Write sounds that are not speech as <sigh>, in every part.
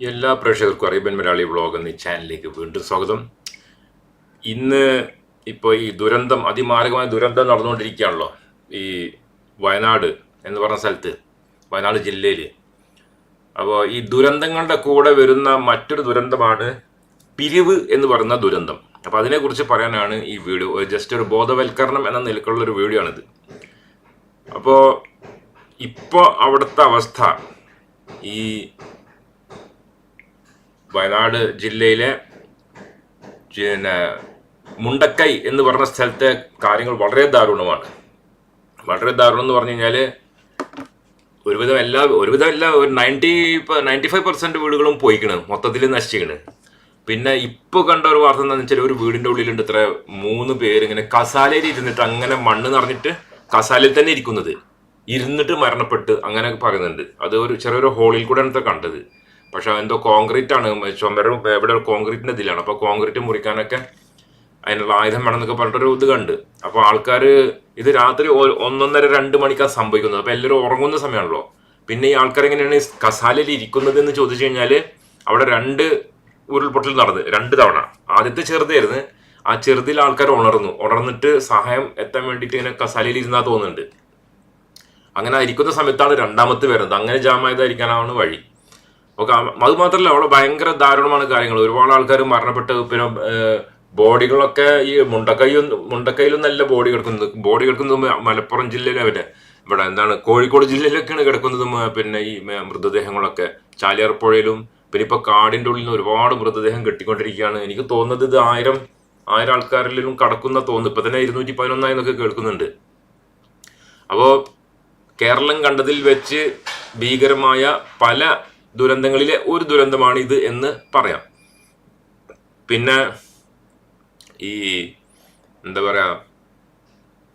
എല്ലാ പ്രേക്ഷകർക്കും Arabian Malayali vlog എന്ന ചാനലിലേക്ക് വീണ്ടും സ്വാഗതം. ഇന്ന് ഇപ്പോൾ ഈ ദുരന്തം അതിമാരകമായ ദുരന്തം നടന്നുകൊണ്ടിരിക്കുകയാണല്ലോ ഈ വയനാട് എന്ന് പറഞ്ഞ സ്ഥലത്ത് വയനാട് ജില്ലയിൽ അപ്പോൾ ഈ ദുരന്തങ്ങളുടെ കൂടെ വരുന്ന മറ്റൊരു ദുരന്തമാണ് പിരിവ് എന്ന് പറയുന്ന ദുരന്തം. അപ്പോൾ അതിനെക്കുറിച്ച് പറയാനാണ് ഈ വീഡിയോ. ജസ്റ്റ് ഒരു ബോധവൽക്കരണം എന്ന നിലക്കുള്ള ഒരു വീഡിയോ ആണിത്. അപ്പോൾ ഇപ്പോൾ അവിടുത്തെ അവസ്ഥ ഈ വയനാട് ജില്ലയിലെ പിന്നെ മുണ്ടക്കൈ എന്ന് പറഞ്ഞ സ്ഥലത്തെ കാര്യങ്ങൾ വളരെ ദാരുണമാണ്. വളരെ ദാരുണം എന്ന് പറഞ്ഞു കഴിഞ്ഞാൽ ഒരുവിധം എല്ലാ ഒരുവിധം എല്ലാ ഒരു നയന്റി നയന്റി ഫൈവ് പെർസെന്റ് വീടുകളും പോയിക്കണ് മൊത്തത്തിൽ നശിച്ചിക്കണ്. പിന്നെ ഇപ്പോൾ കണ്ട ഒരു വാർത്ത എന്താണെന്ന് വെച്ചാൽ ഒരു വീടിന്റെ ഉള്ളിലുണ്ട് ഇത്ര മൂന്ന് പേര് ഇങ്ങനെ കസാലയിൽ ഇരുന്നിട്ട് അങ്ങനെ മണ്ണ് നിറഞ്ഞിട്ട് കസാലയിൽ തന്നെ ഇരിക്കുന്നത്. ഇരുന്നിട്ട് മരണപ്പെട്ട് അങ്ങനെ പറയുന്നുണ്ട്. അത് ഒരു ചെറിയൊരു ഹോളിൽ കൂടെയാണ് കണ്ടത്. പക്ഷെ എന്തോ കോൺക്രീറ്റ് ആണ്. ചുമരും ഇവിടെ കോൺക്രീറ്റിന്റെ ഇതിലാണ്. അപ്പൊ കോൺക്രീറ്റ് മുറിക്കാനൊക്കെ അതിനുള്ള ആയുധം വേണം എന്നൊക്കെ പറഞ്ഞിട്ടൊരു ഇത് കണ്ട്. അപ്പൊ ആൾക്കാർ ഇത് രാത്രി ഒന്നൊന്നര രണ്ട് മണിക്കാണ് സംഭവിക്കുന്നത്. അപ്പൊ എല്ലാവരും ഉറങ്ങുന്ന സമയമാണല്ലോ. പിന്നെ ഈ ആൾക്കാർ എങ്ങനെയാണ് കസാലയിൽ ഇരിക്കുന്നത് എന്ന് ചോദിച്ചു കഴിഞ്ഞാൽ അവിടെ രണ്ട് ഉരുൾപൊട്ടൽ നടന്ന് രണ്ട് തവണ. ആദ്യത്തെ ചെറുതായിരുന്നു. ആ ചെറുതിൽ ആൾക്കാർ ഉണർന്നു. ഉണർന്നിട്ട് സഹായം എത്താൻ വേണ്ടിയിട്ട് ഇങ്ങനെ കസാലയിൽ ഇരുന്നാ തോന്നുന്നുണ്ട്. അങ്ങനെ ഇരിക്കുന്ന സമയത്താണ് രണ്ടാമത്തെ വരുന്നത്. അങ്ങനെ ജാമായതായിരിക്കാനാണ് വഴി. ഓക്കെ അത് മാത്രമല്ല അവിടെ ഭയങ്കര ദാരുണമാണ് കാര്യങ്ങൾ ഒരുപാട് ആൾക്കാർ മരണപ്പെട്ട് പിന്നെ ബോഡികളൊക്കെ ഈ മുണ്ടക്കൈയും മുണ്ടക്കൈയിലും നല്ല ബോഡി കിടക്കുന്നത്. ബോഡി കിടക്കുന്നത് മലപ്പുറം ജില്ലയിലെ അവരെ ഇവിടെ എന്താണ് കോഴിക്കോട് ജില്ലയിലൊക്കെയാണ് കിടക്കുന്നത് പിന്നെ ഈ മൃതദേഹങ്ങളൊക്കെ. ചാലിയാർ പുഴയിലും പിന്നെ ഇപ്പൊ കാടിന്റെ ഉള്ളിൽ നിന്ന് ഒരുപാട് മൃതദേഹം കെട്ടിക്കൊണ്ടിരിക്കുകയാണ്. എനിക്ക് തോന്നുന്നത് ഇത് ആയിരം ആയിരം ആൾക്കാരിലും കടക്കുന്ന തോന്നുന്നു. ഇപ്പൊ തന്നെ ഇരുന്നൂറ്റി പതിനൊന്നായി എന്നൊക്കെ കേൾക്കുന്നുണ്ട്. അപ്പോ കേരളം കണ്ടതിൽ വെച്ച് ഭീകരമായ പല ദുരന്തങ്ങളിലെ ഒരു ദുരന്തമാണ് ഇത് എന്ന് പറയാം. പിന്നെ ഈ എന്താ പറയാ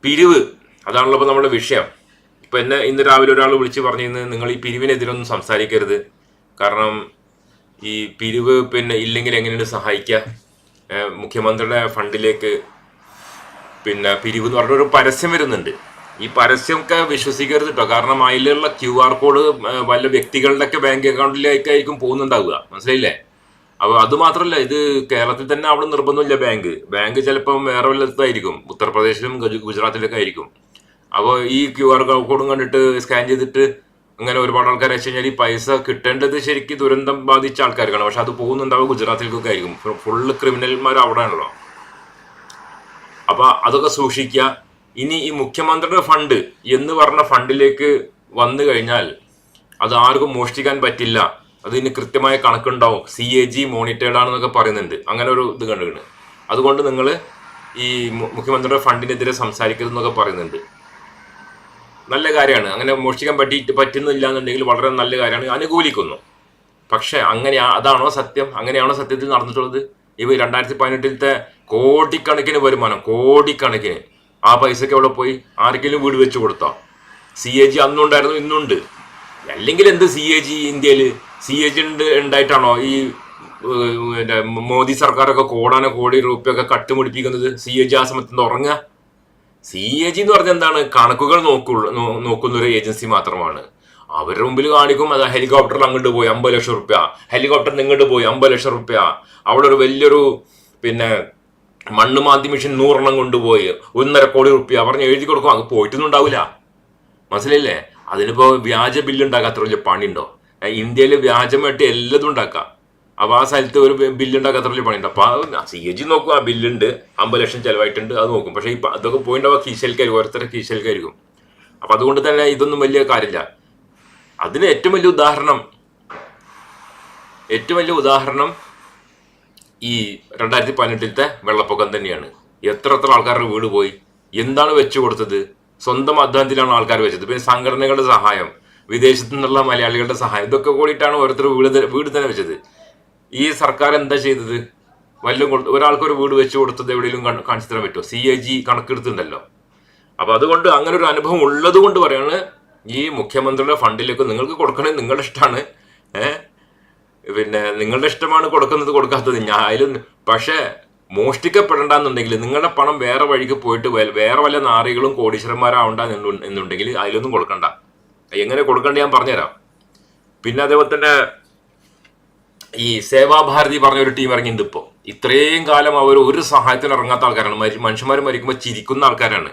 പിരിവ് അതാണല്ലോ ഇപ്പൊ നമ്മുടെ വിഷയം. ഇപ്പൊ എന്നെ ഇന്ന് രാവിലെ ഒരാൾ വിളിച്ച് പറഞ്ഞു നിങ്ങൾ ഈ പിരിവിനെതിരൊന്നും സംസാരിക്കരുത്. കാരണം ഈ പിരിവ് പിന്നെ ഇല്ലെങ്കിൽ എങ്ങനെയാണ് സഹായിക്കുക മുഖ്യമന്ത്രിയുടെ ഫണ്ടിലേക്ക് പിന്നെ പിരിവ് എന്ന് പറഞ്ഞൊരു പരസ്യം വരുന്നുണ്ട്. ഈ പരസ്യമൊക്കെ വിശ്വസിക്കരുത് കേട്ടോ കാരണം അതിലുള്ള ക്യു ആർ കോഡ് വല്ല വ്യക്തികളുടെ ഒക്കെ ബാങ്ക് അക്കൗണ്ടിലേക്കായിരിക്കും പോകുന്നുണ്ടാവുക. മനസ്സിലായില്ലേ? അപ്പോൾ അത് മാത്രമല്ല ഇത് കേരളത്തിൽ തന്നെ അവിടെ നിർബന്ധമില്ല ബാങ്ക് ബാങ്ക് ചിലപ്പം വേറെ വല്ലതായിരിക്കും ഉത്തർപ്രദേശിലും ഗുജ- ഗുജറാത്തിലൊക്കെ ആയിരിക്കും. അപ്പോൾ ഈ ക്യു ആർ കോഡും കണ്ടിട്ട് സ്കാൻ ചെയ്തിട്ട് അങ്ങനെ ഒരുപാട് ആൾക്കാർ വെച്ച് കഴിഞ്ഞാൽ ഈ പൈസ കിട്ടേണ്ടത് ശരിക്കും ദുരന്തം ബാധിച്ച ആൾക്കാർക്കാണ്. പക്ഷെ അത് പോകുന്നുണ്ടാവുക ഗുജറാത്തിലേക്കൊക്കെ ആയിരിക്കും. ഫുള്ള് ക്രിമിനൽമാർ അവിടെയാണല്ലോ അപ്പോൾ അപ്പൊ അതൊക്കെ സൂക്ഷിക്കുക. ഇനി ഈ മുഖ്യമന്ത്രിയുടെ ഫണ്ട് എന്ന് പറഞ്ഞ ഫണ്ടിലേക്ക് വന്നു കഴിഞ്ഞാൽ അത് ആർക്കും മോഷ്ടിക്കാൻ പറ്റില്ല. അതിന് കൃത്യമായ കണക്കുണ്ടാവും. സി എ ജി മോണിറ്റേഡ് ആണെന്നൊക്കെ പറയുന്നുണ്ട്. അങ്ങനെ ഒരു ഇത് കണ്ടുകൊണ്ട് അതുകൊണ്ട് നിങ്ങൾ ഈ മുഖ്യമന്ത്രിയുടെ ഫണ്ടിനെതിരെ സംസാരിക്കരുതെന്നൊക്കെ പറയുന്നുണ്ട്. നല്ല കാര്യമാണ്. അങ്ങനെ മോഷ്ടിക്കാൻ പറ്റിയിട്ട് പറ്റുന്നില്ല എന്നുണ്ടെങ്കിൽ വളരെ നല്ല കാര്യമാണ്. അനുകൂലിക്കുന്നു. പക്ഷെ അങ്ങനെ അതാണോ സത്യം? അങ്ങനെയാണോ സത്യത്തിൽ നടന്നിട്ടുള്ളത്? ഇവ രണ്ടായിരത്തി പതിനെട്ടിലത്തെ കോടിക്കണക്കിന് വരുമാനം കോടിക്കണക്കിന്. ആ പൈസക്ക് അവിടെ പോയി? ആർക്കെങ്കിലും വീട് വെച്ച് കൊടുത്തോ? സി എ ജി അന്നുണ്ടായിരുന്നു ഇന്നുണ്ട്. അല്ലെങ്കിൽ എന്ത് സി എ ജി ഇന്ത്യയിൽ സി എ ജി ഉണ്ട് ഉണ്ടായിട്ടാണോ? ഈ പിന്നെ മോദി സർക്കാരൊക്കെ കോടാന കോടി രൂപയൊക്കെ കട്ടുമുടിപ്പിക്കുന്നത് സി എ ജി ആ സമയത്ത് ഉറങ്ങുക? സി എ ജി എന്ന് പറഞ്ഞാൽ എന്താണ്? കണക്കുകൾ നോക്കുള്ള നോക്കുന്ന ഒരു ഏജൻസി മാത്രമാണ്. അവരുടെ മുമ്പിൽ കാണിക്കും അത് ഹെലികോപ്റ്ററിൽ അങ്ങോട്ട് പോയി അമ്പത് ലക്ഷം റുപ്യ. ഹെലികോപ്റ്ററിൽ ഇങ്ങോട്ട് പോയി അമ്പത് ലക്ഷം റുപ്യ. അവിടെ ഒരു വലിയൊരു പിന്നെ മണ്ണ് മാന്തി മെഷീൻ നൂറെണ്ണം കൊണ്ടുപോയി. ഒന്നര കോടി റുപ്യ. പറഞ്ഞ് എഴുതി കൊടുക്കും. അങ്ങ് പോയിട്ടൊന്നും ഉണ്ടാവില്ല മനസ്സിലായില്ലേ? അതിനിപ്പോ വ്യാജ ബില്ല് ഉണ്ടാക്കാൻ അത്ര വലിയ പണിയുണ്ടോ? ഇന്ത്യയിൽ വ്യാജമായിട്ട് എല്ലാതും ഉണ്ടാക്കാം. അപ്പൊ ആ സ്ഥലത്ത് ഒരു ബില്ലുണ്ടാക്കാൻ അത്ര വലിയ പണിയുണ്ട്? അപ്പൊ സി എ ജി നോക്കും. ആ ബില്ലുണ്ട്. അമ്പത് ലക്ഷം ചെലവായിട്ടുണ്ട്. അത് നോക്കും. പക്ഷെ ഇപ്പൊ അതൊക്കെ പോയിണ്ടാവുക കീശൽക്കായിരിക്കും. ഓരോരുത്തരുടെ കീശൽക്കായിരിക്കും. അപ്പൊ അതുകൊണ്ട് തന്നെ ഇതൊന്നും വലിയ കാര്യമില്ല. അതിന് ഏറ്റവും വലിയ ഉദാഹരണം ഏറ്റവും വലിയ ഉദാഹരണം ഈ രണ്ടായിരത്തി പതിനെട്ടിലത്തെ വെള്ളപ്പൊക്കം തന്നെയാണ്. എത്ര എത്ര ആൾക്കാരുടെ വീട് പോയി? എന്താണ് വെച്ചു കൊടുത്തത്? സ്വന്തം അധ്വാനത്തിലാണ് ആൾക്കാർ വെച്ചത്. പിന്നെ സംഘടനകളുടെ സഹായം വിദേശത്തു നിന്നുള്ള മലയാളികളുടെ സഹായം ഇതൊക്കെ കൂടിയിട്ടാണ് ഓരോരുത്തർ വീട് വീട് തന്നെ വെച്ചത്. ഈ സർക്കാർ എന്താ ചെയ്തത്? വല്ലതും കൊടുത്തു ഒരാൾക്ക് ഒരു വീട് വെച്ച് കൊടുത്തത് എവിടെയെങ്കിലും കാണ്- കാണിച്ചു തരാൻ പറ്റുമോ? സി എ ജി കണക്കെടുത്തിട്ടുണ്ടല്ലോ. അപ്പൊ അതുകൊണ്ട് അങ്ങനെ ഒരു അനുഭവം ഉള്ളത് കൊണ്ട് പറയാണ് ഈ മുഖ്യമന്ത്രിയുടെ ഫണ്ടിലേക്ക് നിങ്ങൾക്ക് കൊടുക്കണേ നിങ്ങളുടെ ഇഷ്ടമാണ്. ഏഹ്? പിന്നെ നിങ്ങളുടെ ഇഷ്ടമാണ് കൊടുക്കുന്നത് കൊടുക്കാത്തത് ഞാൻ അതിൽ പക്ഷേ മോഷ്ടിക്കപ്പെടണ്ടെന്നുണ്ടെങ്കിൽ നിങ്ങളുടെ പണം വേറെ വഴിക്ക് പോയിട്ട് വേറെ വല്ല നാറികളും കോടീശ്വരന്മാരാവണ്ടെന്നു എന്നുണ്ടെങ്കിൽ അതിലൊന്നും കൊടുക്കണ്ട. എങ്ങനെ കൊടുക്കണ്ട ഞാൻ പറഞ്ഞുതരാം. പിന്നെ അതേപോലെ തന്നെ ഈ സേവാഭാരതി പറഞ്ഞ ഒരു ടീം ഇറങ്ങിയിട്ടുണ്ട് ഇപ്പോൾ ഇത്രയും കാലം അവർ ഒരു സഹായത്തിന് ഇറങ്ങാത്ത ആൾക്കാരാണ് മനുഷ്യന്മാർ മരിക്കുമ്പോൾ ചിരിക്കുന്ന ആൾക്കാരാണ്.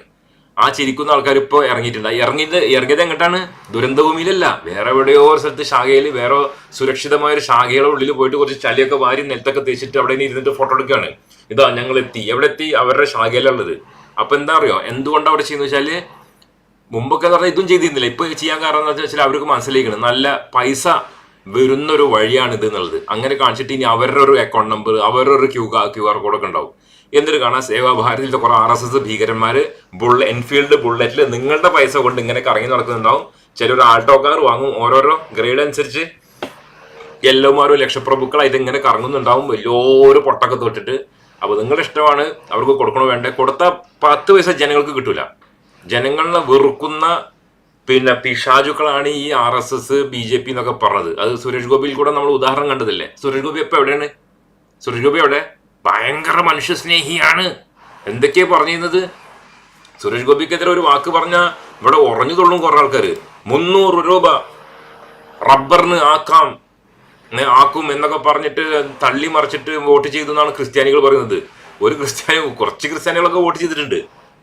ആ ചിരിക്കുന്ന ആൾക്കാർ ഇപ്പോൾ ഇറങ്ങിയിട്ടുണ്ട് ഇറങ്ങിയത് ഇറങ്ങിയത് എങ്ങോട്ടാണ്? ദുരന്തഭൂമിയിലല്ല. വേറെ എവിടെയോ ഒരു സ്ഥലത്ത് ശാഖയിൽ വേറെ സുരക്ഷിതമായ ഒരു ശാഖയുടെ ഉള്ളിൽ പോയിട്ട് കുറച്ച് ചളിയൊക്കെ വാരി നിലത്തൊക്കെ തേച്ചിട്ട് അവിടെ ഇരുന്നിട്ട് ഫോട്ടോ എടുക്കുകയാണ്. ഇതാ ഞങ്ങൾ എത്തി എവിടെ എത്തി അവരുടെ ശാഖയിലുള്ളത്. അപ്പൊ എന്താ അറിയോ? എന്തുകൊണ്ട് അവിടെ ചെയ്യുന്നത് വെച്ചാൽ മുമ്പൊക്കെ എന്ന് പറഞ്ഞാൽ ഇതും ചെയ്തിരുന്നില്ല. ഇപ്പൊ ചെയ്യാൻ കാരണം എന്താ വെച്ചാൽ അവർക്ക് മനസ്സിലാക്കണം നല്ല പൈസ വരുന്ന ഒരു വഴിയാണ് ഇത് എന്നുള്ളത്. അങ്ങനെ കാണിച്ചിട്ട് ഇനി അവരുടെ ഒരു അക്കൗണ്ട് നമ്പർ അവരുടെ ഒരു ക്യൂ ക്യു ആർ കോഡൊക്കെ ഉണ്ടാവും. എന്നിട്ട് കാണാൻ സേവാഭാരതിയിലത്തെ കുറെ ആർ എസ് എസ് ഭീകരന്മാർ ബുള്ള എൻഫീൽഡ് ബുള്ളറ്റിൽ നിങ്ങളുടെ പൈസ കൊണ്ട് ഇങ്ങനെ കറങ്ങി നടക്കുന്നുണ്ടാവും. ചിലർ ആൾട്ടോ കാർ വാങ്ങും ഓരോരോ ഗ്രേഡ് അനുസരിച്ച്. എല്ലോമാരോ ലക്ഷപ്രഭുക്കളായിട്ട് ഇങ്ങനെ കറങ്ങുന്നുണ്ടാവും. വലിയൊരു പൊട്ടൊക്കെ തൊട്ടിട്ട്. അപ്പോൾ നിങ്ങളുടെ ഇഷ്ടമാണ് അവർക്ക് കൊടുക്കണോ വേണ്ടേ? കൊടുത്ത പത്ത് പൈസ ജനങ്ങൾക്ക് കിട്ടൂല. ജനങ്ങളെ വെറുക്കുന്ന പിന്നെ പിഷാജുക്കളാണ് ഈ R S S B J P എന്നൊക്കെ പറഞ്ഞത്. അത് സുരേഷ് ഗോപിയിൽ കൂടെ നമ്മൾ ഉദാഹരണം കണ്ടതല്ലേ? സുരേഷ് ഗോപി എപ്പോ എവിടെയാണ്? സുരേഷ് ഗോപി എവിടെ? ഭയങ്കര മനുഷ്യസ്നേഹിയാണ്. എന്തൊക്കെയാ പറഞ്ഞിരുന്നത്? സുരേഷ് ഗോപിക്കെതിരെ ഒരു വാക്ക് പറഞ്ഞാൽ ഇവിടെ ഉറഞ്ഞു തൊള്ളും കുറെ ആൾക്കാർ മുന്നൂറ് രൂപ റബ്ബറിന് ആക്കാം ആക്കും എന്നൊക്കെ പറഞ്ഞിട്ട് തള്ളി മറിച്ചിട്ട് വോട്ട് ചെയ്തു എന്നാണ് ക്രിസ്ത്യാനികൾ പറയുന്നത്. ഒരു ക്രിസ്ത്യാനി കുറച്ച് ക്രിസ്ത്യാനികളൊക്കെ വോട്ട് ചെയ്തിട്ടുണ്ട്.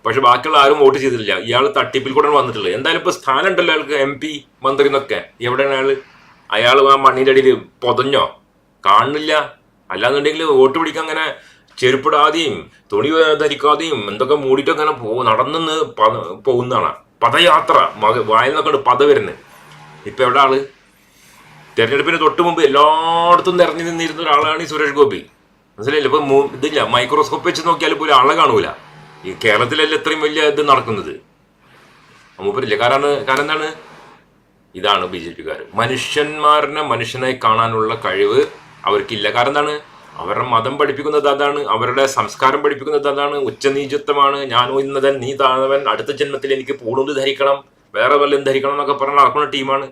പക്ഷെ ബാക്കിയുള്ള ആരും വോട്ട് ചെയ്തിട്ടില്ല. ഇയാൾ തട്ടിപ്പിൽ കൂടെ വന്നിട്ടുള്ളത്. എന്തായാലും ഇപ്പൊ സ്ഥാനം ഉണ്ടല്ലോ അയാൾക്ക് എം പി മന്ത്രി എന്നൊക്കെ. എവിടെയാണ് അയാൾ അയാൾ ആ മണ്ണിന്റെ അടിയിൽ പൊതഞ്ഞോ? കാണുന്നില്ല. അല്ലാന്നുണ്ടെങ്കിൽ വോട്ട് പിടിക്കാൻ അങ്ങനെ ചെരുപ്പിടാതെയും തുണി ധരിക്കാതെയും എന്തൊക്കെ മൂടിയിട്ട് അങ്ങനെ പോ നടന്നെന്ന് പോകുന്നതാണ്. പദയാത്ര മക വായിൽ നിന്നൊക്കെ പദ വരുന്നത്. ഇപ്പൊ എവിടെ ആൾ? തെരഞ്ഞെടുപ്പിന് തൊട്ട് മുമ്പ് എല്ലായിടത്തും നിറഞ്ഞു നിന്നിരുന്ന ഒരാളാണ് ഈ സുരേഷ് ഗോപി. മനസ്സിലായില്ല? ഇപ്പൊ ഇതില്ല മൈക്രോസ്കോപ്പ് വെച്ച് നോക്കിയാൽ പോലും ആളെ കാണൂല. ഈ കേരളത്തിലല്ലേ ഇത്രയും വലിയ ഇത് നടക്കുന്നത്? മൂപ്പരില്ല കാരണം കാരണം എന്താണ്? ഇതാണ് ബി ജെ പിക്കാർ മനുഷ്യന്മാരനെ മനുഷ്യനായി കാണാനുള്ള കഴിവ് അവർക്കില്ല. കാരണം എന്താണ്? അവരുടെ മതം പഠിപ്പിക്കുന്നത് അതാണ്. അവരുടെ സംസ്കാരം പഠിപ്പിക്കുന്നത് അതാണ്. ഉച്ചനീചത്വമാണ്. ഞാൻ ഉന്നതൻ നീ താഴവൻ അടുത്ത ജന്മത്തിൽ എനിക്ക് പൂണൂൽ ധരിക്കണം. വേറെ വല്ലതും ധരിക്കണം എന്നൊക്കെ പറഞ്ഞ് നടക്കുന്ന ടീമാണ്.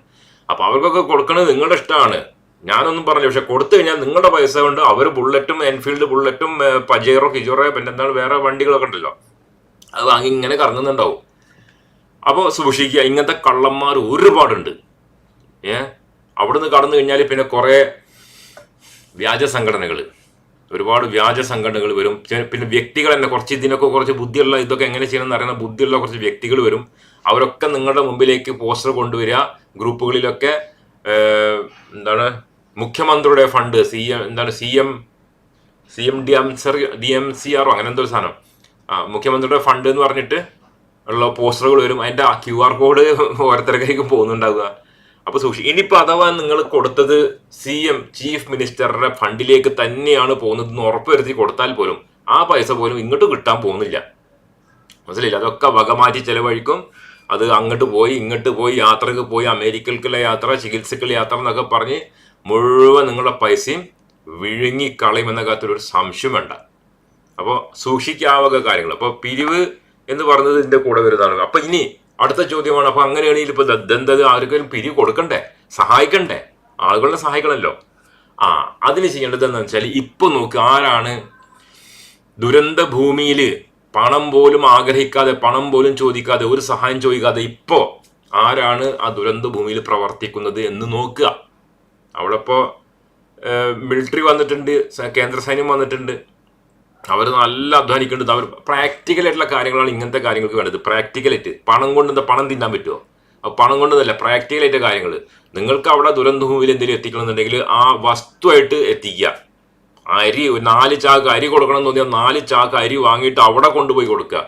അപ്പോൾ അവർക്കൊക്കെ കൊടുക്കണത് നിങ്ങളുടെ ഇഷ്ടമാണ്. ഞാനൊന്നും പറഞ്ഞില്ല. പക്ഷെ കൊടുത്തു കഴിഞ്ഞാൽ നിങ്ങളുടെ പൈസ കൊണ്ട് അവർ ബുള്ളറ്റും എൻഫീൽഡ് ബുള്ളറ്റും പജേറോ കിജോറോ പിന്നെ എന്താണ് വേറെ വണ്ടികളൊക്കെ ഉണ്ടല്ലോ. അത് വാങ്ങി ഇങ്ങനെ കറങ്ങുന്നുണ്ടാവും. അപ്പോൾ സൂക്ഷിക്കുക. ഇങ്ങനത്തെ കള്ളന്മാർ ഒരുപാടുണ്ട്. ഏ? അവിടുന്ന് കടന്നു കഴിഞ്ഞാൽ പിന്നെ കുറേ വ്യാജ സംഘടനകൾ ഒരുപാട് വ്യാജ സംഘടനകൾ വരും. പിന്നെ വ്യക്തികൾ തന്നെ കുറച്ച് ഇതിനൊക്കെ കുറച്ച് ബുദ്ധിയുള്ള ഇതൊക്കെ എങ്ങനെ ചെയ്യണമെന്ന് അറിയുന്ന ബുദ്ധിയുള്ള കുറച്ച് വ്യക്തികൾ വരും. അവരൊക്കെ നിങ്ങളുടെ മുമ്പിലേക്ക് പോസ്റ്റർ കൊണ്ടുവരിക. ഗ്രൂപ്പുകളിലൊക്കെ എന്താണ് മുഖ്യമന്ത്രിയുടെ ഫണ്ട് സി എം എന്താണ് C M C M D M sir D M C ആറോ അങ്ങനെ എന്തോ ഒരു സാധനം. ആ മുഖ്യമന്ത്രിയുടെ ഫണ്ട് എന്ന് പറഞ്ഞിട്ട് ഉള്ള പോസ്റ്ററുകൾ വരും. അതിന്റെ ക്യു ആർ കോഡ് ഓരോരുത്തർക്കായിരിക്കും പോകുന്നുണ്ടാവുക. അപ്പൊ സൂക്ഷി ഇനിയിപ്പോ അഥവാ നിങ്ങൾ കൊടുത്തത് സി എം ചീഫ് മിനിസ്റ്ററുടെ ഫണ്ടിലേക്ക് തന്നെയാണ് പോകുന്നത് എന്ന് ഉറപ്പുവരുത്തി കൊടുത്താൽ പോലും ആ പൈസ പോലും ഇങ്ങോട്ട് കിട്ടാൻ പോകുന്നില്ല. മനസ്സിലായില്ല? അതൊക്കെ വകമാറ്റി ചെലവഴിക്കും. അത് അങ്ങോട്ട് പോയി ഇങ്ങോട്ട് പോയി യാത്രയ്ക്ക് പോയി അമേരിക്കക്കുള്ള യാത്ര ചികിത്സക്കുള്ള യാത്ര എന്നൊക്കെ പറഞ്ഞ് മുഴുവൻ നിങ്ങളുടെ പൈസയും വിഴുങ്ങിക്കളയും എന്ന കാര്യത്തിൽ ഒരു സംശയം വേണ്ട. അപ്പോൾ സൂക്ഷിക്കാവുക കാര്യങ്ങൾ. അപ്പോൾ പിരിവ് എന്ന് പറഞ്ഞത് ഇതിന്റെ കൂടെ വരുന്നതാണ്. അപ്പോൾ ഇനി അടുത്ത ചോദ്യമാണ് അപ്പൊ അങ്ങനെയാണെങ്കിൽ ഇപ്പൊ ദന്തത് ആർക്കെങ്കിലും പിരി കൊടുക്കണ്ടേ? സഹായിക്കണ്ടേ? ആളുകളെ സഹായിക്കണമല്ലോ ആ അതിന് ചെയ്യേണ്ടത് എന്താണെന്ന് വെച്ചാൽ ഇപ്പൊ നോക്ക് ആരാണ് ദുരന്ത ഭൂമിയിൽ പണം പോലും ആഗ്രഹിക്കാതെ പണം പോലും ചോദിക്കാതെ ഒരു സഹായം ചോദിക്കാതെ ഇപ്പോ ആരാണ് ആ ദുരന്ത ഭൂമിയിൽ പ്രവർത്തിക്കുന്നത് എന്ന് നോക്കുക. അവിടെ ഇപ്പോ മിലിറ്ററി വന്നിട്ടുണ്ട് കേന്ദ്ര സൈന്യം വന്നിട്ടുണ്ട്. അവർ നല്ല അധ്വാനിക്കേണ്ടത് അവർ പ്രാക്ടിക്കൽ ആയിട്ടുള്ള കാര്യങ്ങളാണ് ഇങ്ങനത്തെ കാര്യങ്ങൾക്ക് വേണ്ടത്. പ്രാക്ടിക്കലായിട്ട് പണം കൊണ്ട് എന്താ പണം തിന്നാൻ പറ്റുമോ അപ്പൊ പണം കൊണ്ടതല്ല പ്രാക്ടിക്കലായിട്ട് കാര്യങ്ങൾ നിങ്ങൾക്ക് അവിടെ ദുരന്ത ഭൂമിയിൽ എന്തെങ്കിലും എത്തിക്കണമെന്നുണ്ടെങ്കിൽ ആ വസ്തുവായിട്ട് എത്തിക്കുക. അരി ഒരു നാല് ചാക്ക് അരി കൊടുക്കണം എന്ന് തോന്നിയാൽ നാല് ചാക്ക് അരി വാങ്ങിയിട്ട് അവിടെ കൊണ്ടുപോയി കൊടുക്കുക.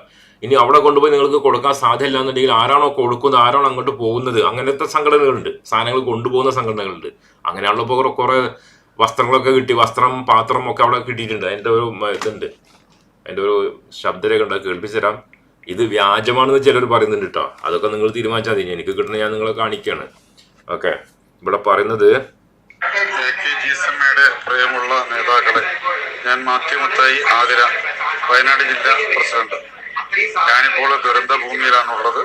ഇനി അവിടെ കൊണ്ടുപോയി നിങ്ങൾക്ക് കൊടുക്കാൻ സാധ്യമില്ല എന്നുണ്ടെങ്കിൽ ആരാണോ കൊടുക്കുന്നത് ആരാണോ അങ്ങോട്ട് പോകുന്നത്? അങ്ങനത്തെ സംഘടനകളുണ്ട്. സാധനങ്ങൾ കൊണ്ടുപോകുന്ന സംഘടനകളുണ്ട്. അങ്ങനെയാണല്ലോ ഇപ്പോൾ കുറെ വസ്ത്രങ്ങളൊക്കെ കിട്ടി വസ്ത്രം പാത്രം ഒക്കെ അവിടെ കിട്ടിയിട്ടുണ്ട്. അതിന്റെ ഒരു ഇതുണ്ട്. അതിന്റെ ഒരു ശബ്ദരേഖ ഉണ്ട് കേൾപ്പിച്ചു തരാം. ഇത് വ്യാജമാണെന്ന് ചിലർ പറയുന്നുണ്ട് കേട്ടോ അതൊക്കെ നിങ്ങൾ തീരുമാനിച്ചാൽ മതി. എനിക്ക് കിട്ടുന്ന ഞാൻ നിങ്ങളെ കാണിക്കുകയാണ് ഓക്കെ. ഇവിടെ പറയുന്നത് പ്രിയമുള്ള നേതാക്കളെ ഞാൻ മാധ്യമത്തായി ആതിര വയനാട് ജില്ലാ പ്രസിഡന്റ്. ഞാനിപ്പോൾ ദുരന്ത ഭൂമിയിലാണുള്ളത്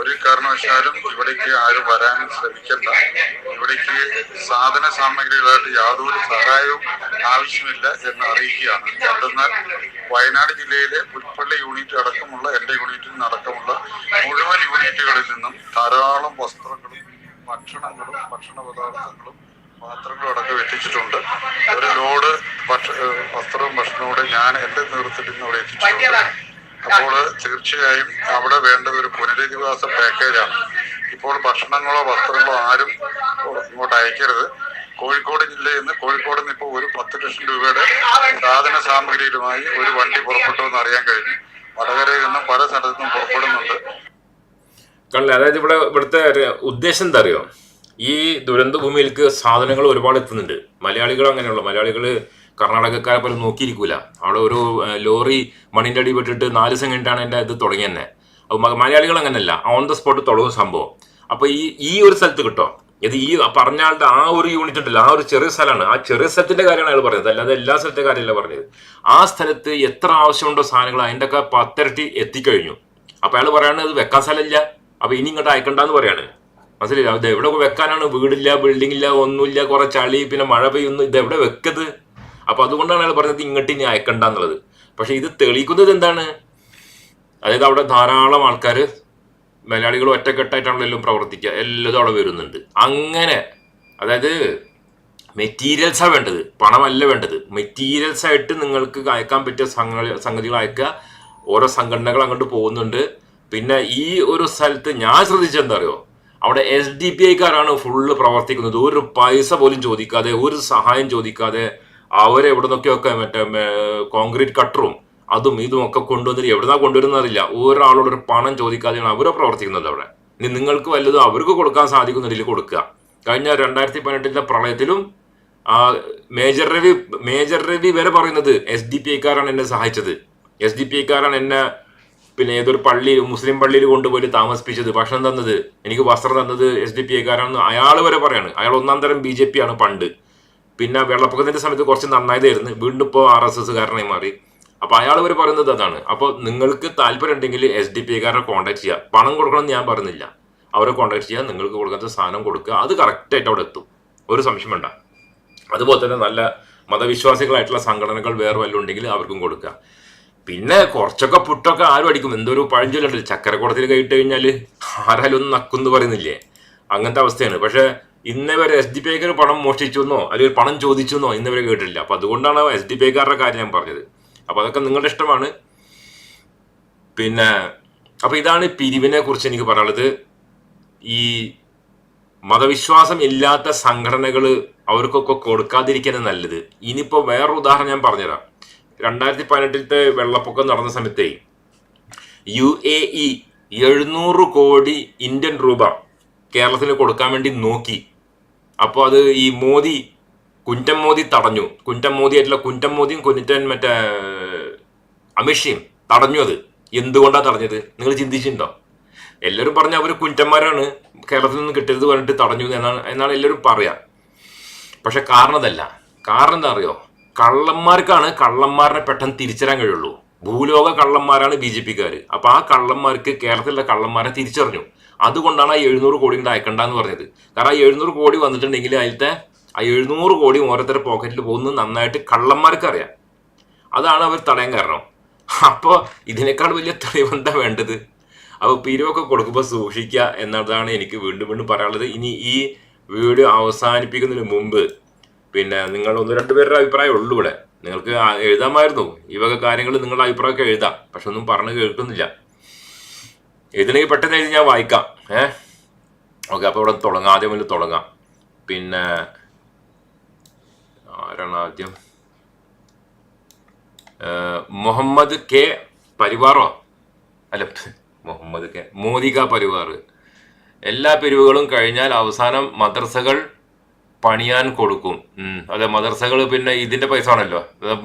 ഒരു കാരണവശാലും ഇവിടേക്ക് ആരും വരാൻ ശ്രമിക്കണ്ട. ഇവിടേക്ക് സാധന സാമഗ്രികളായിട്ട് യാതൊരു സഹായവും ആവശ്യമില്ല എന്ന് അറിയിക്കുകയാണ്. എന്തെന്നാൽ വയനാട് ജില്ലയിലെ പുൽപ്പള്ളി യൂണിറ്റ് അടക്കമുള്ള എന്റെ യൂണിറ്റിൽ അടക്കമുള്ള മുഴുവൻ യൂണിറ്റുകളിൽ നിന്നും ധാരാളം വസ്ത്രങ്ങളും ഭക്ഷണങ്ങളും ഭക്ഷണ പദാർത്ഥങ്ങളും പാത്രങ്ങളും അടക്കം എത്തിച്ചിട്ടുണ്ട്. ഒരു ലോഡ് ഭക്ഷ വസ്ത്രവും ഭക്ഷണവും കൂടെ ഞാൻ എന്റെ നേതൃത്വത്തിൽ നിന്ന് അവിടെ എത്തിച്ചിട്ടുണ്ട്. അപ്പോൾ തീർച്ചയായും അവിടെ വേണ്ട ഒരു പുനരധിവാസ പാക്കേജാണ് ഇപ്പോൾ ഭക്ഷണങ്ങളോ വസ്ത്രങ്ങളോ ആരും ഇങ്ങോട്ട് അയക്കരുത്. കോഴിക്കോട് ജില്ലയിൽ നിന്ന് കോഴിക്കോട് നിന്ന് ഇപ്പോൾ ഒരു പത്ത് ലക്ഷം രൂപയുടെ സാധന സാമഗ്രികളുമായി ഒരു വണ്ടി പുറപ്പെട്ടു എന്ന് അറിയാൻ കഴിഞ്ഞു. വടകരയിൽ നിന്നും പല സ്ഥലത്തു നിന്നും പുറപ്പെടുന്നുണ്ട്. കണ്ടില്ല അതായത് ഇവിടെ ഇവിടുത്തെ ഉദ്ദേശം എന്താ അറിയോ? ഈ ദുരന്ത ഭൂമിയിലേക്ക് സാധനങ്ങൾ ഒരുപാട് എത്തുന്നുണ്ട്. മലയാളികൾ അങ്ങനെയുള്ള മലയാളികൾ കർണാടകക്കാരെ പോലും നോക്കിയിരിക്കൂല. അവിടെ ഒരു ലോറി മണിന്റെ അടി വിട്ടിട്ട് നാല് ദിവസം കഴിഞ്ഞിട്ടാണ് എന്റെ ഇത് തുടങ്ങി അപ്പോൾ മലയാളികൾ അങ്ങനെയല്ല ഓൺ ദ സ്പോട്ട് തുടങ്ങും സംഭവം. അപ്പോൾ ഈ ഈ ഒരു സ്ഥലത്ത് കിട്ടോ? ഇത് ഈ പറഞ്ഞ ആളുടെ ആ ഒരു യൂണിറ്റ് ഉണ്ടല്ലോ ആ ഒരു ചെറിയ സ്ഥലമാണ്. ആ ചെറിയ സ്ഥലത്തിന്റെ കാര്യമാണ് അയാൾ പറഞ്ഞത്. അല്ലാതെ എല്ലാ സ്ഥലത്തെ കാര്യമല്ല പറഞ്ഞത്. ആ സ്ഥലത്ത് എത്ര ആവശ്യമുണ്ടോ സാധനങ്ങൾ അതിന്റെ ഒക്കെ പത്തിരട്ടി എത്തിക്കഴിഞ്ഞു. അപ്പൊ അയാൾ പറയാണ് ഇത് വെക്കാൻ സ്ഥലമില്ല. അപ്പൊ ഇനി ഇങ്ങോട്ട് അയക്കണ്ടെന്ന് പറയാണ്. മനസ്സിലായില്ല? ഇത് എവിടെ വെക്കാനാണ്? വീടില്ല ബിൽഡിംഗ് ഇല്ല ഒന്നുമില്ല കുറെ ചളി പിന്നെ മഴ പെയ്യുന്നു. ഇത് എവിടെ വെക്കത്? അപ്പൊ അതുകൊണ്ടാണ് അയാൾ പറഞ്ഞത് ഇങ്ങോട്ട് ഇനി അയക്കണ്ട എന്നുള്ളത്. പക്ഷെ ഇത് തെളിയിക്കുന്നത് എന്താണ്? അതായത് അവിടെ ധാരാളം ആൾക്കാർ മലയാളികൾ ഒറ്റക്കെട്ടായിട്ടാണല്ലോ എല്ലാം പ്രവർത്തിക്കുക. എല്ലാതും അവിടെ വരുന്നുണ്ട്. അങ്ങനെ അതായത് മെറ്റീരിയൽസാണ് വേണ്ടത്. പണമല്ല വേണ്ടത്. മെറ്റീരിയൽസ് ആയിട്ട് നിങ്ങൾക്ക് അയക്കാൻ പറ്റിയ സംഗതി സംഗതികൾ അയക്കുക. ഓരോ സംഘടനകൾ അങ്ങോട്ട് പോകുന്നുണ്ട്. പിന്നെ ഈ ഒരു സ്ഥലത്ത് ഞാൻ ശ്രദ്ധിച്ചെന്താ അറിയോ? അവിടെ എസ് ഡി പി ഐക്കാരാണ് ഫുള്ള് പ്രവർത്തിക്കുന്നത്. ഒരു പൈസ പോലും ചോദിക്കാതെ ഒരു സഹായം ചോദിക്കാതെ അവരെവിടെ നിന്നൊക്കെയൊക്കെ മറ്റേ കോൺക്രീറ്റ് കട്ടറും അതും ഇതും ഒക്കെ കൊണ്ടുവന്നിട്ട് എവിടുന്നാ കൊണ്ടുവരുന്നറിയില്ല ഒരാളോട് ഒരു പണം ചോദിക്കാതെയാണ് അവരെ പ്രവർത്തിക്കുന്നത് അവിടെ. ഇനി നിങ്ങൾക്ക് വല്ലതും അവർക്ക് കൊടുക്കാൻ സാധിക്കുന്നുണ്ടെങ്കിൽ കൊടുക്കുക. കഴിഞ്ഞ രണ്ടായിരത്തി പതിനെട്ടിലെ പ്രളയത്തിലും മേജർ രവി മേജർ രവി വരെ പറയുന്നത് എസ് ഡി പി ഐക്കാരാണ് എന്നെ സഹായിച്ചത്. എസ് ഡി പി ഐക്കാരാണ് എന്നെ പിന്നെ ഏതൊരു പള്ളി മുസ്ലിം പള്ളിയിൽ കൊണ്ടുപോയി താമസിപ്പിച്ചത് ഭക്ഷണം തന്നത്. എനിക്ക് വസ്ത്രം തന്നത് എസ് ഡി പി ഐക്കാരാണെന്ന് അയാൾ വരെ പറയാണ്. അയാൾ ഒന്നാം തരം ബി ജെ പി ആണ് പണ്ട്. പിന്നെ വെള്ളപ്പൊക്കത്തിന്റെ സമയത്ത് കുറച്ച് നന്നായതായിരുന്നു. വീണ്ടും ഇപ്പോൾ ആർ എസ് എസ് കാരനായി മാറി. അപ്പൊ അയാൾ ഇവർ പറയുന്നത് അതാണ്. അപ്പോൾ നിങ്ങൾക്ക് താല്പര്യം ഉണ്ടെങ്കിൽ എസ് ഡി പി ഐക്കാരെ കോൺടാക്ട് ചെയ്യുക പണം കൊടുക്കണം എന്ന് ഞാൻ പറയുന്നില്ല അവരെ കോൺടാക്ട് ചെയ്യുക നിങ്ങൾക്ക് കൊടുക്കാത്ത സാധനം കൊടുക്കുക. അത് കറക്റ്റായിട്ട് അവിടെ എത്തും. ഒരു സംശയം വേണ്ട. അതുപോലെ തന്നെ നല്ല മതവിശ്വാസികളായിട്ടുള്ള സംഘടനകൾ വേറെ വല്ലതും ഉണ്ടെങ്കിൽ അവർക്കും കൊടുക്കുക. പിന്നെ കുറച്ചൊക്കെ പുട്ടൊക്കെ ആരും അടിക്കും. എന്തൊരു പഴഞ്ചൊല്ലുണ്ടല്ലോ ചക്കരക്കുടത്തിൽ കഴിഞ്ഞാൽ ആരാലും ഒന്ന് നക്കുന്ന് പറയുന്നില്ലേ? അങ്ങനത്തെ അവസ്ഥയാണ്. പക്ഷെ ഇന്നേ വരെ എസ് ഡി പി ഐക്കാർ പണം മോഷ്ടിച്ചു എന്നോ അല്ലെങ്കിൽ പണം ചോദിച്ചു എന്നോ ഇന്നേ വരെ കേട്ടില്ല അപ്പൊ അതുകൊണ്ടാണ് എസ് ഡി പി ഐക്കാരുടെ കാര്യം ഞാൻ പറഞ്ഞത്. അപ്പൊ അതൊക്കെ നിങ്ങളുടെ ഇഷ്ടമാണ്. പിന്നെ അപ്പൊ ഇതാണ് പിരിവിനെ കുറിച്ച് എനിക്ക് പറയാനുള്ളത്. ഈ മതവിശ്വാസം ഇല്ലാത്ത സംഘടനകൾ അവർക്കൊക്കെ കൊടുക്കാതിരിക്കുന്നത് നല്ലത്. ഇനിയിപ്പോ വേറൊരു ഉദാഹരണം ഞാൻ പറഞ്ഞുതരാം. രണ്ടായിരത്തി പതിനെട്ടിലത്തെ വെള്ളപ്പൊക്കം നടന്ന സമയത്തെ യു എ ഇ എഴുന്നൂറ് കോടി ഇന്ത്യൻ രൂപ കേരളത്തിന് കൊടുക്കാൻ വേണ്ടി നോക്കി. അപ്പോൾ അത് ഈ മോദി കുറ്റം മോദി തടഞ്ഞു. കുറ്റം മോദി ആയിട്ടുള്ള കുറ്റം മോദിയും കുഞ്ഞിറ്റൻ മറ്റേ അമിത്ഷയും തടഞ്ഞു അത്. എന്തുകൊണ്ടാണ് തടഞ്ഞത്? നിങ്ങൾ ചിന്തിച്ചിട്ടുണ്ടോ? എല്ലാവരും പറഞ്ഞ അവർ കുറ്റന്മാരാണ് കേരളത്തിൽ നിന്ന് കിട്ടരുത് പറഞ്ഞിട്ട് തടഞ്ഞു എന്നാണ് എന്നാണ് എല്ലാവരും പറയാ. പക്ഷെ കാരണതല്ല കാരണം എന്താ അറിയോ? കള്ളന്മാർക്കാണ് കള്ളന്മാരനെ പെട്ടെന്ന് തിരിച്ചറിയാൻ കഴിയുള്ളൂ. ഭൂലോക കള്ളന്മാരാണ് ബി ജെ പിക്കാർ അപ്പൊ ആ കള്ളന്മാർക്ക് കേരളത്തിലുള്ള കള്ളന്മാരെ തിരിച്ചറിഞ്ഞു. അതുകൊണ്ടാണ് ആ എഴുന്നൂറ് കോടി കൊണ്ട് അയക്കണ്ടെന്ന് പറഞ്ഞത്. കാരണം ആ എഴുന്നൂറ് കോടി വന്നിട്ടുണ്ടെങ്കിൽ അതിലത്തെ ആ എഴുന്നൂറ് കോടി ഓരോരുത്തരുടെ പോക്കറ്റിൽ പോകുന്നത് നന്നായിട്ട് കള്ളന്മാർക്ക് അറിയാം. അതാണ് അവർ തടയാൻ കാരണം. അപ്പോൾ ഇതിനേക്കാൾ വലിയ തെളിവെന്താ വേണ്ടത്? അപ്പോൾ പിരിവൊക്കെ കൊടുക്കുമ്പോൾ സൂക്ഷിക്കുക എന്നതാണ് എനിക്ക് വീണ്ടും വീണ്ടും പറയാനുള്ളത്. ഇനി ഈ വീഡിയോ അവസാനിപ്പിക്കുന്നതിന് മുമ്പ് പിന്നെ നിങ്ങൾ ഒന്ന് രണ്ട് പേരുടെ അഭിപ്രായം ഉള്ളൂ ഇവിടെ. നിങ്ങൾക്ക് എഴുതാമായിരുന്നു. ഈ വക കാര്യങ്ങൾ നിങ്ങളുടെ അഭിപ്രായമൊക്കെ എഴുതാം. പക്ഷെ ഒന്നും പറഞ്ഞു കേൾക്കുന്നില്ല. എഴുതണമെങ്കിൽ പെട്ടെന്ന് എഴുതി ഞാൻ വായിക്കാം. ഏ? ഓക്കെ അപ്പോൾ ഇവിടെ തുടങ്ങാം. ആദ്യം മുതൽ തുടങ്ങാം. പിന്നെ ആരാണ് ആദ്യം? മുഹമ്മദ് കെ പരിവാറോ? അല്ല മുഹമ്മദ് കെ മോദിക പരിവാർ എല്ലാ പിരിവുകളും കഴിഞ്ഞാൽ അവസാനം മദ്രസകൾ പണിയാൻ കൊടുക്കും. അതെ മദ്രസകൾ പിന്നെ ഇതിന്റെ പൈസ ആണല്ലോ.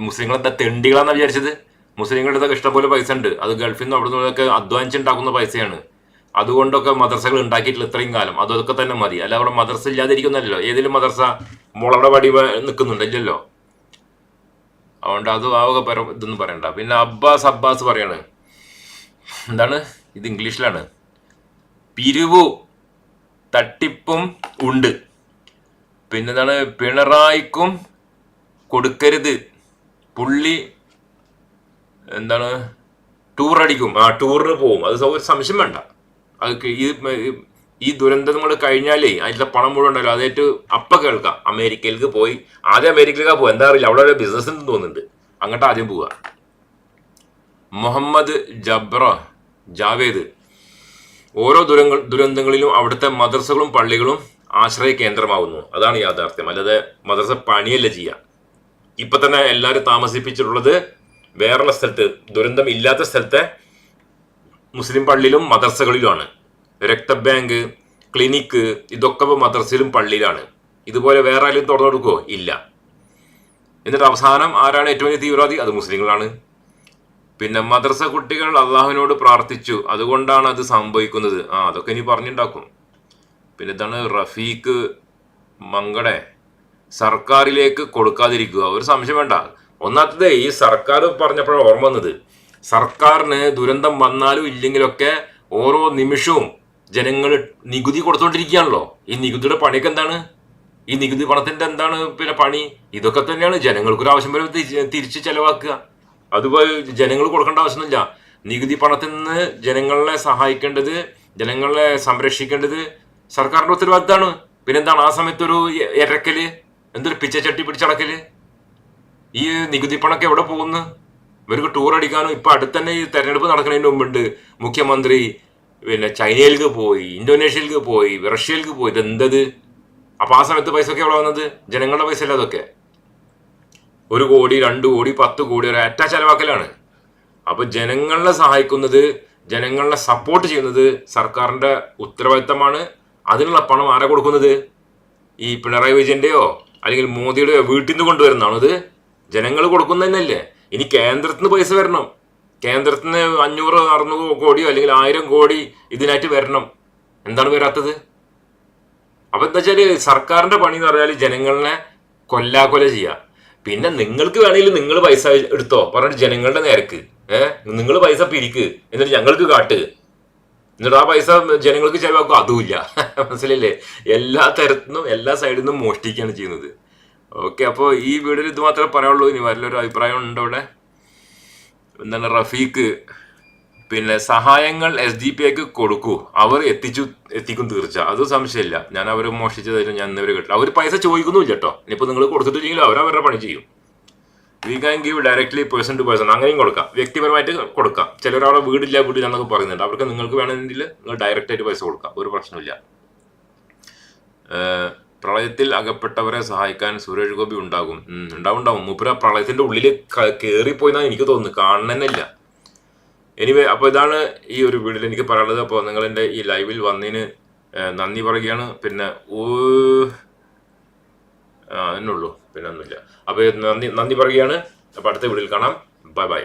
മുസ്ലിങ്ങൾ എന്താ തെണ്ടികളാന്നാ വിചാരിച്ചത്? മുസ്ലിങ്ങളുടെ അടുത്തൊക്കെ ഇഷ്ടംപോലെ പൈസ ഉണ്ട്. അത് ഗൾഫിൽ നിന്ന് അവിടെ നിന്നൊക്കെ അധ്വാനിച്ചുണ്ടാക്കുന്ന പൈസയാണ്. അതുകൊണ്ടൊക്കെ മദർസകൾ ഉണ്ടാക്കിയിട്ടില്ല ഇത്രയും കാലം. അതൊക്കെ തന്നെ മതി. അല്ല അവിടെ മദർസ ഇല്ലാതിരിക്കുന്നല്ലോ ഏതെങ്കിലും മദർസ മോളവിടെ പടി നിൽക്കുന്നുണ്ടല്ലോ അതുകൊണ്ട് അത് ആവുക പര ഇതൊന്നും പറയണ്ട. പിന്നെ അബ്ബാസ് അബ്ബാസ് പറയാണ്. എന്താണ്? ഇത് ഇംഗ്ലീഷിലാണ്. പിരിവു തട്ടിപ്പും ഉണ്ട്. പിന്നെന്താണ്? പിണറായിക്കും കൊടുക്കരുത്. പുള്ളി എന്താണ്? ടൂർ അടിക്കും. ആ ടൂറിന് പോവും. അത് ഒരു സംശയം വേണ്ട. അത് ഈ ഈ ദുരന്തങ്ങൾ കഴിഞ്ഞാലേ അതിലെ പണം മുഴുവൻ ഉണ്ടല്ലോ. അതേറ്റ് അപ്പ കേൾക്കാം. അമേരിക്കയിലേക്ക് പോയി. ആദ്യം അമേരിക്കയിലേക്ക് പോയി എന്താ അറിയില്ല. അവിടെ ഒരു ബിസിനസ് എന്ന് തോന്നുന്നുണ്ട്. അങ്ങോട്ട് ആദ്യം പോവുക. മുഹമ്മദ് ജബ്ര ജാവേദ്. ഓരോ ദുരങ്ങൾ ദുരന്തങ്ങളിലും അവിടുത്തെ മദ്രസകളും പള്ളികളും ആശ്രയ കേന്ദ്രമാവുന്നു. അതാണ് യാഥാർത്ഥ്യം. അല്ലാതെ മദ്രസ പണിയല്ല ചെയ്യുക ഇപ്പൊ തന്നെ എല്ലാവരും താമസിപ്പിച്ചിട്ടുള്ളത് വേറെയുള്ള സ്ഥലത്ത് ദുരന്തം ഇല്ലാത്ത സ്ഥലത്തെ മുസ്ലിം പള്ളിയിലും മദർസകളിലുമാണ് രക്തബാങ്ക് ക്ലിനിക്ക് ഇതൊക്കെ മദർസയിലും പള്ളിയിലാണ്. ഇതുപോലെ വേറെ ആരെങ്കിലും തുറന്നു കൊടുക്കുമോ ഇല്ല. എന്നിട്ട് അവസാനം ആരാണ് ഏറ്റവും വലിയ തീവ്രവാദി? അത് മുസ്ലിങ്ങളാണ്. പിന്നെ മദ്രസ കുട്ടികൾ അള്ളാഹുവിനോട് പ്രാർത്ഥിച്ചു. അതുകൊണ്ടാണ് അത് സംഭവിക്കുന്നത്. ആ അതൊക്കെ ഇനി പറഞ്ഞുണ്ടാക്കും. പിന്നെ ഇതാണ് റഫീഖ് മങ്കടെ സർക്കാരിലേക്ക് കൊടുക്കാതിരിക്കുക. ഒരു സംശയം വേണ്ട. ഒന്നാമത്തത് ഈ സർക്കാർ പറഞ്ഞപ്പോഴാണ് ഓർമ്മ വന്നത്. സർക്കാരിന് ദുരന്തം വന്നാലും ഇല്ലെങ്കിലൊക്കെ ഓരോ നിമിഷവും ജനങ്ങൾ നികുതി കൊടുത്തോണ്ടിരിക്കുകയാണല്ലോ. ഈ നികുതിയുടെ പണിയൊക്കെ എന്താണ്? ഈ നികുതി പണത്തിന്റെ എന്താണ് പിന്നെ പണി? ഇതൊക്കെ തന്നെയാണ് ജനങ്ങൾക്കൊരു ആവശ്യം വരെ തിരിച്ച് ചെലവാക്കുക. അതുപോലെ ജനങ്ങൾ കൊടുക്കേണ്ട ആവശ്യമൊന്നുമില്ല. നികുതി പണത്തിൽ നിന്ന് ജനങ്ങളെ സഹായിക്കേണ്ടത് ജനങ്ങളെ സംരക്ഷിക്കേണ്ടത് സർക്കാരിന്റെ ഉത്തരവാദിത്തമാണ്. പിന്നെന്താണ് ആ സമയത്തൊരു ഇരക്കൽ എന്തൊരു പിച്ചച്ചട്ടി പിടിച്ചടക്കൽ? ഈ നികുതി പണൊക്കെ എവിടെ പോകുന്നു? ഇവർക്ക് ടൂർ അടിക്കാനും ഇപ്പൊ അടുത്തന്നെ ഈ തെരഞ്ഞെടുപ്പ് നടക്കുന്നതിന് മുമ്പുണ്ട്. മുഖ്യമന്ത്രി പിന്നെ ചൈനയിലേക്ക് പോയി ഇന്തോനേഷ്യയിലേക്ക് പോയി റഷ്യയിലേക്ക് പോയി. ഇതെന്തത്? അപ്പൊ ആ സമയത്ത് പൈസ ഒക്കെ എവിടെ വന്നത്? ജനങ്ങളുടെ പൈസ അല്ല അതൊക്കെ? ഒരു കോടി രണ്ട് കോടി പത്ത് കോടി ഒരു അറ്റ ചെലവാക്കലാണ്. അപ്പൊ ജനങ്ങളെ സഹായിക്കുന്നത് ജനങ്ങളെ സപ്പോർട്ട് ചെയ്യുന്നത് സർക്കാരിന്റെ ഉത്തരവാദിത്തമാണ്. അതിനുള്ള പണം ആരാ കൊടുക്കുന്നത്? ഈ പിണറായി വിജയന്റെയോ അല്ലെങ്കിൽ മോദിയുടെയോ വീട്ടിൽ നിന്ന് കൊണ്ടുവരുന്നതാണോ ഇത്? ജനങ്ങൾ കൊടുക്കുന്നതന്നെയല്ലേ? ഇനി കേന്ദ്രത്തിന് പൈസ വരണം. കേന്ദ്രത്തിന് അഞ്ഞൂറ് അറുന്നൂറ് കോടിയോ അല്ലെങ്കിൽ ആയിരം കോടി ഇതിനായിട്ട് വരണം. എന്താണ് വരാത്തത്? അപ്പൊ എന്താ വെച്ചാൽ സർക്കാരിന്റെ പണി എന്ന് പറഞ്ഞാൽ ജനങ്ങളെ കൊല്ലാക്കൊല ചെയ്യുക പിന്നെ നിങ്ങൾക്ക് വേണമെങ്കിൽ നിങ്ങൾ പൈസ എടുത്തോ. പറഞ്ഞിട്ട് ജനങ്ങളുടെ നേരക്ക്. ഏഹ് നിങ്ങൾ പൈസ പിരിക്ക്. എന്നിട്ട് ഞങ്ങൾക്ക് കാട്ട്. എന്നിട്ട് ആ പൈസ ജനങ്ങൾക്ക് ചെലവാക്കും. അതുമില്ല <laughs> മനസ്സിലല്ലേ എല്ലാ തരത്തിനും എല്ലാ സൈഡിൽ നിന്നും മോഷ്ടിക്കുകയാണ് ചെയ്യുന്നത്. ഓക്കെ അപ്പോൾ ഈ വീഡിയോയിൽ ഇത് മാത്രമേ പറയുള്ളൂ ഇനി വല്ലൊരു അഭിപ്രായം ഉണ്ടോ ഇവിടെ എന്താണ് റഫീഖ്? പിന്നെ സഹായങ്ങൾ എസ് ഡി പി ഐക്ക് കൊടുക്കൂ. അവർ എത്തിച്ചു എത്തിക്കും തീർച്ച. അത് സംശയമില്ല. ഞാൻ അവർ മോഷ്ടിച്ചതായിരുന്നു ഞാൻ ഇന്നവരെ കിട്ടില്ല. അവർ പൈസ ചോദിക്കുന്നുമില്ല കേട്ടോ. ഇനിയിപ്പോൾ നിങ്ങൾ കൊടുത്തിട്ടില്ലെങ്കിൽ അവർ അവരുടെ പണി ചെയ്യും. We can give directly person to person അങ്ങനെയും കൊടുക്കാം. വ്യക്തിപരമായിട്ട് കൊടുക്കാം. ചിലർ അവിടെ വീടില്ല വീടില്ല എന്നൊക്കെ പറയുന്നുണ്ട്. അവർക്ക് നിങ്ങൾക്ക് വേണമെങ്കിൽ നിങ്ങൾ ഡയറക്റ്റ് ആയിട്ട് പൈസ കൊടുക്കാം. ഒരു പ്രശ്നമില്ല പ്രളയത്തിൽ അകപ്പെട്ടവരെ സഹായിക്കാൻ സുരേഷ് ഗോപി ഉണ്ടാകും. ഉണ്ടാവും ഉണ്ടാവും. മൂപ്പര പ്രളയത്തിന്റെ ഉള്ളിൽ കയറിപ്പോയിന്നാണ് എനിക്ക് തോന്നുന്നു. കാണണമെന്നില്ല എനിവേ അപ്പോൾ ഇതാണ് ഈ ഒരു വീഡിയോ എനിക്ക് പറയാനുള്ളത്. അപ്പോൾ നിങ്ങൾ ഈ ലൈവിൽ വന്നതിന് നന്ദി പറയുകയാണ്. പിന്നെ ഓ- ആ പിന്നെ ഒന്നുമില്ല. അപ്പോൾ നന്ദി നന്ദി പറയുകയാണ്. അപ്പോൾ അടുത്ത വീഡിയോയിൽ കാണാം. Bye bye